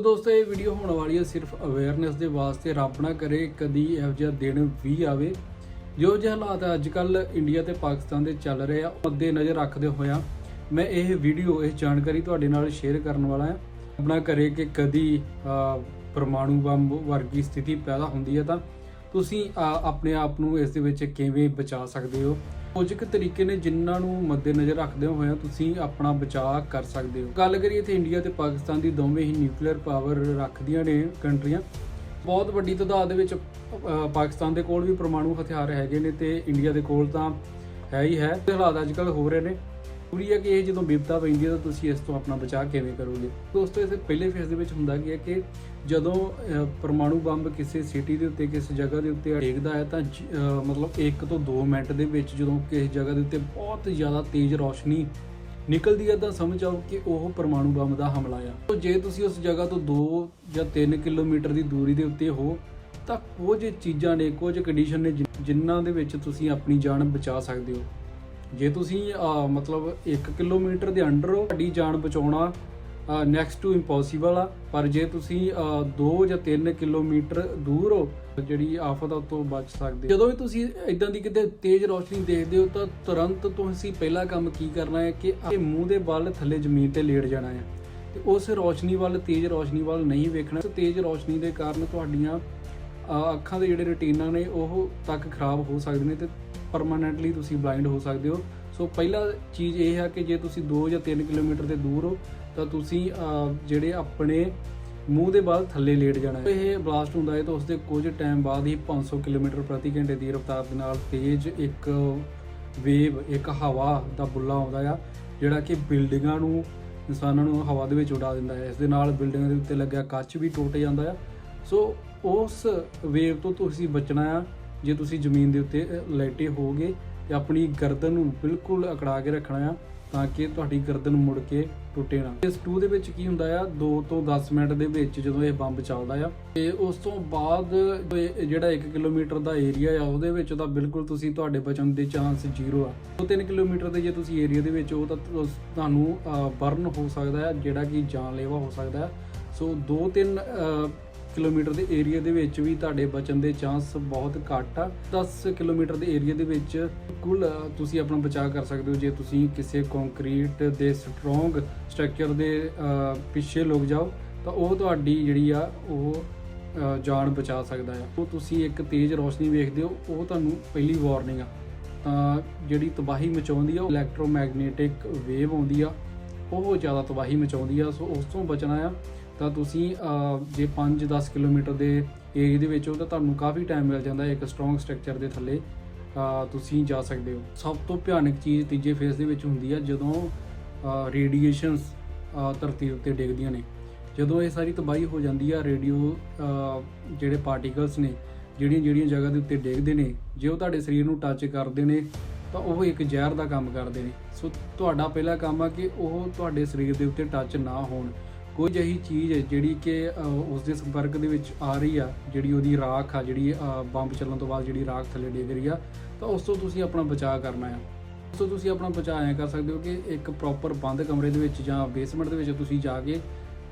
ਦੋਸਤੋ, ਇਹ ਵੀਡੀਓ ਹੋਣ ਵਾਲੀ ਹੈ ਸਿਰਫ ਅਵੇਅਰਨੈਸ ਦੇ ਵਾਸਤੇ। ਰੱਬ ਨਾ ਕਰੇ ਕਦੀ ਇਹੋ ਜਿਹਾ ਦਿਨ ਵੀ ਆਵੇ, ਜੋ ਜਿਹੇ ਹਾਲਾਤ ਅੱਜ ਕੱਲ ਇੰਡੀਆ ਤੇ ਪਾਕਿਸਤਾਨ ਦੇ ਚੱਲ ਰਹੇ ਆ ਮੱਦੇ ਨਜ਼ਰ ਰੱਖਦੇ ਹੋਇਆ ਮੈਂ ਇਹ ਵੀਡੀਓ ਇਹ ਜਾਣਕਾਰੀ ਤੁਹਾਡੇ ਨਾਲ ਸ਼ੇਅਰ ਕਰਨ ਵਾਲਾ ਹਾਂ। ਆਪਣਾ ਨਾ ਕਰੇ ਕਿ ਕਦੀ ਪਰਮਾਣੂ ਬੰਬ ਵਰਗੀ ਸਥਿਤੀ ਪੈਦਾ ਹੁੰਦੀ ਹੈ ਤਾਂ ਤੁਸੀਂ ਆਪਣੇ ਆਪ ਨੂੰ ਇਸ ਦੇ ਵਿੱਚ ਕਿਵੇਂ ਬਚਾ ਸਕਦੇ ਹੋ? ਕੁਝ ਕੁ ਤਰੀਕੇ ਨੇ ਜਿਨ੍ਹਾਂ ਨੂੰ ਮੱਦੇਨਜ਼ਰ ਰੱਖਦੇ ਹੋਇਆ ਤੁਸੀਂ ਆਪਣਾ ਬਚਾਅ ਕਰ ਸਕਦੇ ਹੋ। ਗੱਲ ਕਰੀਏ ਇੱਥੇ ਇੰਡੀਆ ਤੇ ਪਾਕਿਸਤਾਨ ਦੀ ਦੋਵੇਂ ਹੀ ਨਿਊਕਲੀਅਰ ਪਾਵਰ ਰੱਖਦੀਆਂ ਨੇ ਕੰਟਰੀਆਂ। ਬਹੁਤ ਵੱਡੀ ਤਾਦਾਦ ਦੇ ਵਿੱਚ ਪਾਕਿਸਤਾਨ ਦੇ ਕੋਲ ਵੀ ਪਰਮਾਣੂ ਹਥਿਆਰ ਹੈਗੇ ਨੇ ਤੇ ਇੰਡੀਆ ਦੇ ਕੋਲ ਤਾਂ ਹੈ ਹੀ ਹੈ। ਤੇ ਹਾਲਾਤ ਅੱਜ ਕੱਲ ਹੋ ਰਹੇ ਨੇ। ਪੂਰੀ ਹੈ ਕਿ ਇਹ ਜਦੋਂ ਬਿਪਤਾ ਪੈਂਦੀ ਹੈ ਤਾਂ ਤੁਸੀਂ ਇਸ ਤੋਂ ਆਪਣਾ ਬਚਾਅ ਕਿਵੇਂ ਕਰੋਗੇ? ਦੋਸਤੋ, ਇਸ ਪਹਿਲੇ ਫੇਸ ਦੇ ਵਿੱਚ ਹੁੰਦਾ ਕੀ ਹੈ ਕਿ ਜਦੋਂ ਪਰਮਾਣੂ ਬੰਬ ਕਿਸੇ ਸਿਟੀ ਦੇ ਉੱਤੇ, ਕਿਸੇ ਜਗ੍ਹਾ ਦੇ ਉੱਤੇ ਡੇਗਦਾ ਹੈ ਤਾਂ ਜ- ਮਤਲਬ 1 ਤੋਂ 2 ਮਿੰਟ ਦੇ ਵਿੱਚ ਜਦੋਂ ਕਿਸੇ ਜਗ੍ਹਾ ਦੇ ਉੱਤੇ ਬਹੁਤ ਜ਼ਿਆਦਾ ਤੇਜ਼ ਰੌਸ਼ਨੀ ਨਿਕਲਦੀ ਹੈ ਤਾਂ ਸਮਝ ਆਓ ਕਿ ਉਹ ਪਰਮਾਣੂ ਬੰਬ ਦਾ ਹਮਲਾ ਆ। ਤੋ ਜੇ ਤੁਸੀਂ ਉਸ ਜਗ੍ਹਾ ਤੋਂ 2 ਜਾਂ 3 ਕਿਲੋਮੀਟਰ ਦੀ ਦੂਰੀ ਦੇ ਉੱਤੇ ਹੋ, ਤਾਂ ਕੁਝ ਚੀਜ਼ਾਂ ਨੇ, ਕੁਝ ਕੰਡੀਸ਼ਨ ਨੇ ਜਿ- ਜਿਨ੍ਹਾਂ ਦੇ ਵਿੱਚ ਤੁਸੀਂ ਆਪਣੀ ਜਾਨ ਬਚਾ ਸਕਦੇ ਹੋ। ਜੇ ਤੁਸੀਂ ਮਤਲਬ 1 ਕਿਲੋਮੀਟਰ ਦੇ ਅੰਡਰ ਹੋ, ਤੁਹਾਡੀ ਜਾਨ ਬਚਾਉਣਾ ਨੈਕਸਟ ਟੂ ਇੰਪੋਸੀਬਲ ਆ। ਪਰ ਜੇ ਤੁਸੀਂ 2 ਜਾਂ 3 ਕਿਲੋਮੀਟਰ ਦੂਰ ਹੋ, ਜਿਹੜੀ ਆਫਤ ਆ ਤੋਂ ਬਚ ਸਕਦੇ ਜਦੋਂ ਵੀ ਤੁਸੀਂ ਇਦਾਂ ਦੀ ਕਿਤੇ ਤੇਜ਼ ਰੌਸ਼ਨੀ ਦੇਖਦੇ ਹੋ, ਤਾਂ ਤੁਰੰਤ ਤੁਸੀਂ ਪਹਿਲਾ ਕੰਮ ਕੀ ਕਰਨਾ ਹੈ ਕਿ ਆਪਣੇ ਮੂੰਹ ਦੇ ਵੱਲ ਥੱਲੇ ਜ਼ਮੀਨ ਤੇ ਲੇਟ ਜਾਣਾ ਹੈ। ਤੇ ਉਸ ਰੌਸ਼ਨੀ ਵੱਲ, ਤੇਜ਼ ਰੌਸ਼ਨੀ ਵੱਲ ਨਹੀਂ ਵੇਖਣਾ। ਤੇਜ਼ ਰੌਸ਼ਨੀ ਦੇ ਕਾਰਨ ਤੁਹਾਡੀਆਂ ਅੱਖਾਂ ਦੇ ਜਿਹੜੇ ਰਟੀਨਾ ਨੇ, ਉਹ ਤੱਕ ਖਰਾਬ ਹੋ ਸਕਦੇ ਨੇ ਤੇ ਪਰਮਾਨੈਂਟਲੀ ਤੁਸੀਂ ਬਲਾਈਂਡ ਹੋ ਸਕਦੇ ਹੋ। ਸੋ ਪਹਿਲਾ ਚੀਜ਼ ਇਹ ਹੈ ਕਿ ਜੇ ਤੁਸੀਂ 2 ਜਾਂ 3 ਕਿਲੋਮੀਟਰ ਦੇ ਦੂਰ ਹੋ, ਤਾਂ ਤੁਸੀਂ ਜਿਹੜੇ ਆਪਣੇ ਮੂੰਹ ਦੇ ਬਾਅਦ ਥੱਲੇ ਲੇਟ ਜਾਣਾ। ਇਹ ਬਲਾਸਟ ਹੁੰਦਾ ਹੈ ਤਾਂ ਉਸ ਦੇ ਕੁਝ ਟਾਈਮ ਬਾਅਦ ਹੀ 500 ਕਿਲੋਮੀਟਰ ਪ੍ਰਤੀ ਘੰਟੇ ਦੀ ਰਫ਼ਤਾਰ ਦੇ ਨਾਲ ਤੇਜ਼ ਇੱਕ ਵੇਵ ਇੱਕ ਹਵਾ ਦਾ ਬੁੱਲਾ ਆਉਂਦਾ ਆ, ਜਿਹੜਾ ਕਿ ਬਿਲਡਿੰਗਾਂ ਨੂੰ, ਇਨਸਾਨਾਂ ਨੂੰ ਹਵਾ ਦੇ ਵਿੱਚ ਉਡਾ ਦਿੰਦਾ ਹੈ। ਇਸ ਦੇ ਨਾਲ ਬਿਲਡਿੰਗਾਂ ਦੇ ਉੱਤੇ ਲੱਗਿਆ ਕੱਚ ਵੀ ਟੁੱਟ ਜਾਂਦਾ ਆ। ਸੋ ਉਸ ਵੇਵ ਤੋਂ ਤੁਸੀਂ ਬਚਣਾ ਆ। ਜੇ ਤੁਸੀਂ ਜ਼ਮੀਨ ਦੇ ਉੱਤੇ ਲੈਟੇ ਲੇਟੇ ਹੋਗੇ ਤੇ ਆਪਣੀ ਗਰਦਨ ਨੂੰ ਬਿਲਕੁਲ ਅਕੜਾ ਕੇ ਰੱਖਣਾ ਆ ਤਾਂ ਕਿ ਤੁਹਾਡੀ ਗਰਦਨ ਮੁੜ ਕੇ ਟੁੱਟੇ ਨਾ। ਇਸ 2 ਦੇ ਵਿੱਚ ਕੀ ਹੁੰਦਾ ਆ? 2 ਤੋਂ 10 ਮਿੰਟ ਦੇ ਵਿੱਚ ਜਦੋਂ ਇਹ ਬੰਬ ਚੱਲਦਾ ਆ, ਤੇ ਉਸ ਤੋਂ ਬਾਅਦ ਜਿਹੜਾ 1 ਕਿਲੋਮੀਟਰ ਦਾ ਏਰੀਆ ਆ, ਉਹਦੇ ਵਿੱਚ ਤਾਂ ਬਿਲਕੁਲ ਤੁਸੀਂ ਤੁਹਾਡੇ ਬਚਣ ਦੇ ਚਾਂਸ ਜ਼ੀਰੋ ਆ। 2-3 ਕਿਲੋਮੀਟਰ ਦੇ ਜੇ ਤੁਸੀਂ ਏਰੀਆ ਦੇ ਵਿੱਚ ਹੋ, ਤਾਂ ਤੁਹਾਨੂੰ ਬਰਨ ਹੋ ਸਕਦਾ ਆ, ਜਿਹੜਾ ਕਿ ਜਾਨਲੇਵਾ ਹੋ ਸਕਦਾ ਹੈ ਸੋ 2-3 ਕਿਲੋਮੀਟਰ ਦੇ ਏਰੀਆ ਦੇ ਵਿੱਚ ਵੀ ਤੁਹਾਡੇ ਬਚਣ ਦੇ ਚਾਂਸ ਬਹੁਤ ਘੱਟ ਆ। 10 ਕਿਲੋਮੀਟਰ ਦੇ ਏਰੀਆ ਦੇ ਵਿੱਚ ਕੁੱਲ ਤੁਸੀਂ ਆਪਣਾ ਬਚਾਅ ਕਰ ਸਕਦੇ ਹੋ। ਜੇ ਤੁਸੀਂ ਕਿਸੇ ਕੰਕਰੀਟ ਦੇ ਸਟਰੋਂਗ ਸਟਰਕਚਰ ਦੇ ਪਿੱਛੇ ਲੁਕ ਜਾਓ, ਤਾਂ ਉਹ ਤੁਹਾਡੀ ਜਿਹੜੀ ਆ, ਉਹ ਜਾਨ ਬਚਾ ਸਕਦਾ ਆ। ਉਹ ਤੁਸੀਂ ਇੱਕ ਤੇਜ਼ ਰੋਸ਼ਨੀ ਵੇਖਦੇ ਹੋ, ਉਹ ਤੁਹਾਨੂੰ ਪਹਿਲੀ ਵਾਰਨਿੰਗ ਆ। ਤਾਂ ਜਿਹੜੀ ਤਬਾਹੀ ਮਚਾਉਂਦੀ ਆ, ਉਹ ਇਲੈਕਟ੍ਰੋਮੈਗਨੈਟਿਕ ਵੇਵ ਆਉਂਦੀ ਆ। ਉਹ ਜ਼ਿਆਦਾ ਤਬਾਹੀ ਮਚਾਉਂਦੀ ਆ, ਸੋ ਉਸ ਤੋਂ ਬਚਣਾ ਆ। ਤਾਂ ਤੁਸੀਂ ਜੇ 5-10 ਕਿਲੋਮੀਟਰ ਦੇ ਏਰੀਆ ਦੇ ਵਿੱਚ ਹੋ, ਤਾਂ ਤੁਹਾਨੂੰ ਕਾਫੀ ਟਾਈਮ ਮਿਲ ਜਾਂਦਾ ਇੱਕ ਸਟਰੋਂਗ ਸਟਰਕਚਰ ਦੇ ਥੱਲੇ। ਤੁਸੀਂ ਜਾ ਸਕਦੇ ਹੋ। ਸਭ ਤੋਂ ਭਿਆਨਕ ਚੀਜ਼ ਤੀਜੇ ਫੇਸ ਦੇ ਵਿੱਚ ਹੁੰਦੀ ਆ, ਜਦੋਂ ਰੇਡੀਏਸ਼ਨਸ ਧਰਤੀ ਉੱਤੇ ਡਿੱਗਦੀਆਂ ਨੇ। ਜਦੋਂ ਇਹ ਸਾਰੀ ਤਬਾਹੀ ਹੋ ਜਾਂਦੀ ਆ ਰੇਡੀਓ ਜਿਹੜੇ ਪਾਰਟੀਕਲਸ ਨੇ ਜਿਹੜੀਆਂ ਜਿਹੜੀਆਂ ਜਗ੍ਹਾ ਦੇ ਉੱਤੇ ਡਿੱਗਦੇ ਨੇ, ਜੇ ਉਹ ਤੁਹਾਡੇ ਸਰੀਰ ਨੂੰ ਟੱਚ ਕਰਦੇ ਨੇ ਤਾਂ ਉਹ ਇੱਕ ਜ਼ਹਿਰ ਦਾ ਕੰਮ ਕਰਦੇ ਨੇ। ਸੋ ਤੁਹਾਡਾ ਪਹਿਲਾ ਕੰਮ ਆ ਕਿ ਉਹ ਤੁਹਾਡੇ ਸਰੀਰ ਦੇ ਉੱਤੇ ਟੱਚ ਨਾ ਹੋਣ। ਕੋਈ ਜਿਹੀ ਚੀਜ਼ ਹੈ ਜਿਹੜੀ ਕਿ ਅ, ਉਸ ਦੇ ਸੰਪਰਕ ਦੇ ਵਿੱਚ ਆ ਰਹੀ ਆ ਜਿਹੜੀ ਉਹਦੀ ਰਾਖ ਆ ਜਿਹੜੀ ਬੰਬ ਚੱਲਣ ਤੋਂ ਬਾਅਦ ਜਿਹੜੀ ਰਾਖ ਥੱਲੇ ਡਿੱਗ ਰਹੀ ਆ ਤਾਂ ਉਸ ਤੋਂ ਤੁਸੀਂ ਆਪਣਾ ਬਚਾਅ ਕਰਨਾ ਆ। ਉਸ ਤੋਂ ਤੁਸੀਂ ਆਪਣਾ ਬਚਾਅ ਐਂ ਕਰ ਸਕਦੇ ਹੋ ਕਿ ਇੱਕ ਪ੍ਰੋਪਰ ਬੰਦ ਕਮਰੇ ਦੇ ਵਿੱਚ ਜਾਂ ਬੇਸਮੈਂਟ ਦੇ ਵਿੱਚ ਤੁਸੀਂ ਜਾ ਕੇ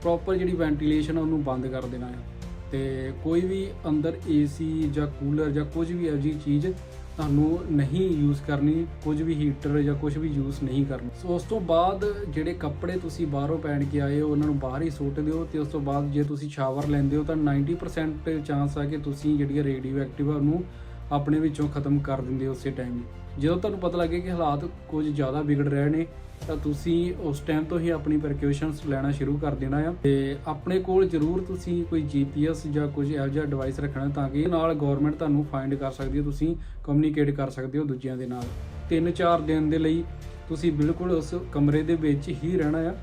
ਪ੍ਰੋਪਰ ਜਿਹੜੀ ਵੈਂਟੀਲੇਸ਼ਨ ਆ ਉਹਨੂੰ ਬੰਦ ਕਰ ਦੇਣਾ ਆ। ਤੇ ਕੋਈ ਵੀ ਅੰਦਰ ਏਸੀ ਜਾਂ ਕੂਲਰ ਜਾਂ ਕੁਝ ਵੀ ਇਹੋ ਜਿਹੀ ਚੀਜ਼ ਤੁਹਾਨੂੰ ਨਹੀਂ ਯੂਜ਼ ਕਰਨੀ, ਕੁਝ ਵੀ ਹੀਟਰ ਜਾਂ ਕੁਝ ਵੀ ਯੂਜ਼ ਨਹੀਂ ਕਰਨਾ। ਸੋ ਉਸ ਤੋਂ ਬਾਅਦ ਜਿਹੜੇ ਕੱਪੜੇ ਤੁਸੀਂ ਬਾਹਰੋਂ ਪਹਿਨ ਕੇ ਆਏ ਹੋ, ਉਹਨਾਂ ਨੂੰ ਬਾਹਰ ਹੀ ਸੁੱਟ ਦਿਓ ਤੇ ਉਸ ਤੋਂ ਬਾਅਦ ਜੇ ਤੁਸੀਂ ਸ਼ਾਵਰ ਲੈਂਦੇ ਹੋ ਤਾਂ 90% ਚਾਂਸ ਆ ਕਿ ਤੁਸੀਂ ਜਿਹੜੀ ਰੇਡੀਓ ਐਕਟਿਵ ਆ ਉਹਨੂੰ ਆਪਣੇ ਵਿੱਚੋਂ ਖਤਮ ਕਰ ਦਿੰਦੇ ਹੋ ਉਸੇ ਟਾਈਮ ਜਦੋਂ ਤੁਹਾਨੂੰ ਪਤਾ ਲੱਗੇ ਕਿ ਹਾਲਾਤ ਕੁਝ ਜ਼ਿਆਦਾ ਵਿਗੜ ਰਹੇ ਨੇ ਤਾਂ ਤੁਸੀਂ ਉਸ ਟਾਈਮ ਤੋਂ ਹੀ ਆਪਣੀ ਪ੍ਰੀਕਾਸ਼ਨਸ ਲੈਣਾ ਸ਼ੁਰੂ ਕਰ ਦੇਣਾ ਆ। ਤੇ ਆਪਣੇ ਕੋਲ ਜ਼ਰੂਰ ਤੁਸੀਂ ਕੋਈ ਜੀਪੀਐਸ ਜਾਂ ਕੁਝ ਇਹੋ ਜਿਹਾ ਡਿਵਾਈਸ ਰੱਖਣਾ ਤਾਂ ਕਿ ਨਾਲ ਗਵਰਨਮੈਂਟ ਤੁਹਾਨੂੰ ਫਾਈਂਡ ਕਰ ਸਕਦੀ ਹੈ, ਤੁਸੀਂ ਕਮਿਊਨੀਕੇਟ ਕਰ ਸਕਦੇ ਹੋ ਦੂਜਿਆਂ ਦੇ ਨਾਲ। 3-4 ਦਿਨ ਦੇ ਲਈ ਤੁਸੀਂ ਬਿਲਕੁਲ ਉਸ ਕਮਰੇ ਦੇ ਵਿੱਚ ਹੀ ਰਹਿਣਾ ਆ।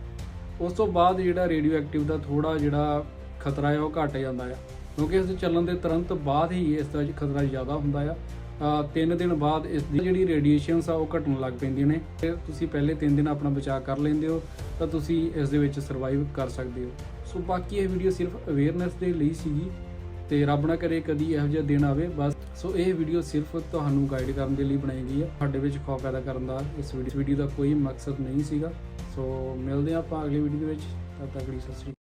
ਉਸ ਤੋਂ ਬਾਅਦ ਜਿਹੜਾ ਰੇਡੀਓ ਐਕਟਿਵ ਦਾ ਥੋੜਾ ਜਿਹੜਾ ਖਤਰਾ ਹੈ ਉਹ ਘਟ ਜਾਂਦਾ ਆ। ਕਿਉਂਕਿ ਇਸ ਦੇ ਚੱਲਣ ਦੇ ਤੁਰੰਤ ਬਾਅਦ ਹੀ ਇਸ ਦਾ ਖਤਰਾ ਜ਼ਿਆਦਾ ਹੁੰਦਾ ਆ। ਅ, ਤਿੰਨ ਦਿਨ ਬਾਅਦ ਇਸ ਦੀ ਜਿਹੜੀ ਰੇਡੀਏਸ਼ਨਸ ਆ ਉਹ ਘਟਣ ਲੱਗ ਪੈਂਦੀਆਂ ਨੇ। ਤੇ ਤੁਸੀਂ ਪਹਿਲੇ ਤਿੰਨ ਦਿਨ ਆਪਣਾ ਬਚਾਅ ਕਰ ਲੈਂਦੇ ਹੋ ਤਾਂ ਤੁਸੀਂ ਇਸ ਦੇ ਵਿੱਚ ਸਰਵਾਈਵ ਕਰ ਸਕਦੇ ਹੋ। ਸੋ ਬਾਕੀ ਇਹ ਵੀਡੀਓ ਸਿਰਫ ਅਵੇਅਰਨੈਸ ਦੇ ਲਈ ਸੀਗੀ ਤੇ ਰੱਬ ਨਾ ਕਰੇ ਕਦੀ ਇਹੋ ਜਿਹਾ ਦਿਨ ਆਵੇ ਬਸ। ਸੋ ਇਹ ਵੀਡੀਓ ਸਿਰਫ ਤੁਹਾਨੂੰ ਗਾਈਡ ਕਰਨ ਦੇ ਲਈ ਬਣਾਈ ਗਈ ਹੈ ਤੁਹਾਡੇ ਵਿੱਚ ਖੌਫ ਪੈਦਾ ਕਰਨ ਦਾ ਇਸ ਵੀਡੀਓ ਦਾ ਕੋਈ ਮਕਸਦ ਨਹੀਂ ਸੀਗਾ। ਸੋ ਮਿਲਦੇ ਹਾਂ ਆਪਾਂ ਅਗਲੀ ਵੀਡੀਓ ਦੇ ਵਿੱਚ। ਤਦ ਤੱਕ ਲਈ ਸਤਿ ਸ਼੍ਰੀ ਅਕਾਲ।